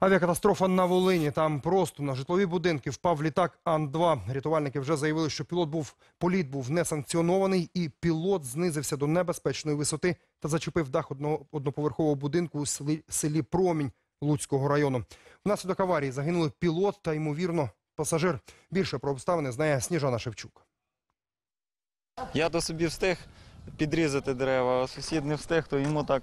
Авіакатастрофа на Волині. Там просто на житлові будинки впав літак Ан-2. Рятувальники вже заявили, що пілот був політ був несанкціонований, і пілот знизився до небезпечної висоти та зачепив дах одного одноповерхового будинку у селі, селі Промінь Луцького району. Внаслідок аварії загинули пілот та ймовірно пасажир. Більше про обставини знає Сніжана Шевчук. Я до собі встиг підрізати дерева, а сусід не встиг, то йому так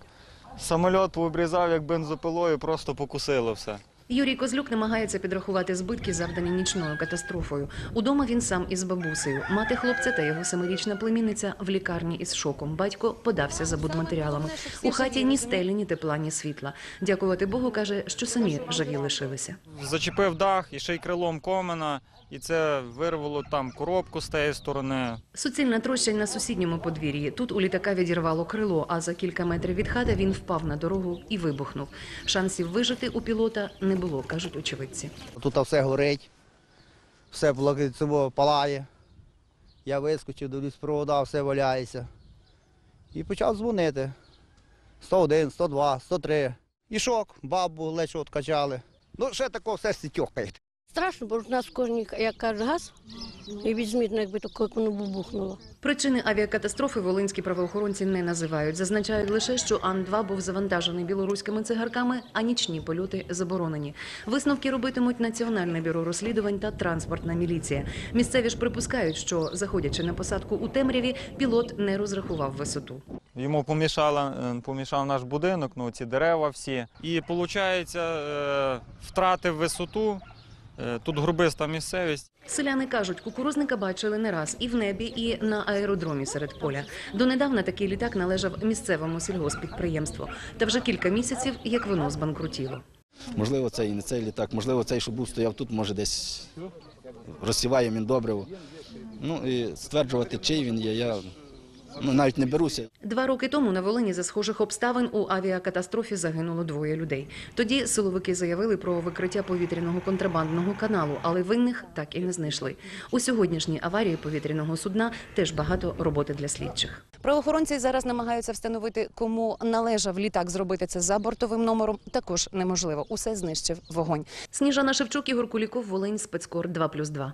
самольот вибрізав як бензопилою, просто покусило все. Юрій Козлюк намагається підрахувати збитки, завдані нічною катастрофою. Удома він сам із бабусею. Мати хлопця та його семирічна племінниця в лікарні із шоком. Батько подався за будматеріалами. У хаті ні стелі, ні тепла, ні світла. Дякувати Богу, каже, що самі живі лишилися. Зачепив дах і ще й крилом комена, і це вирвало там коробку з тієї сторони. Суцільна трощань на сусідньому подвір'ї. Тут у літака відірвало крило, а за кілька метрів від хати він впав на дорогу і вибухнув. Шансів вижити у пілота не було, кажуть очевидці. Тут все горить, все цього палає. Я вискочив, дивлюсь провода, все валяється. І почав дзвонити. 101, 102, 103. І шок, бабу лечо откачали. Ну, ще такого все стікає. Страшно, бо ж у нас кожній, як кажуть, газ, і відзмітно, якби таке, як воно бубухнуло. Причини авіакатастрофи волинські правоохоронці не називають. Зазначають лише, що Ан-2 був завантажений білоруськими цигарками, а нічні польоти заборонені. Висновки робитимуть Національне бюро розслідувань та транспортна міліція. Місцеві ж припускають, що, заходячи на посадку у темряві, пілот не розрахував висоту. Йому помішала, е, помішав наш будинок, ну ці дерева всі. І виходить, втратив висоту. Е, Тут грубиста місцевість. Селяни кажуть, кукурузника бачили не раз і в небі, і на аеродромі серед поля. Донедавна такий літак належав місцевому сільгоспідприємству. Та вже кілька місяців, як воно збанкрутіло. Можливо, це і не цей літак, можливо, цей, що був стояв тут, може десь розсіває він добриво. Ну і стверджувати, чий він є, я ну, навіть не беруся. Два роки тому на Волині за схожих обставин у авіакатастрофі загинуло двоє людей. Тоді силовики заявили про викриття повітряного контрабандного каналу, але винних так і не знайшли. У сьогоднішній аварії повітряного судна теж багато роботи для слідчих. Правоохоронці зараз намагаються встановити, кому належав літак зробити це за бортовим номером. Також неможливо. Усе знищив вогонь. Сніжана Шевчук, Ігор Куліков, Волинь, спецкор 2+,2.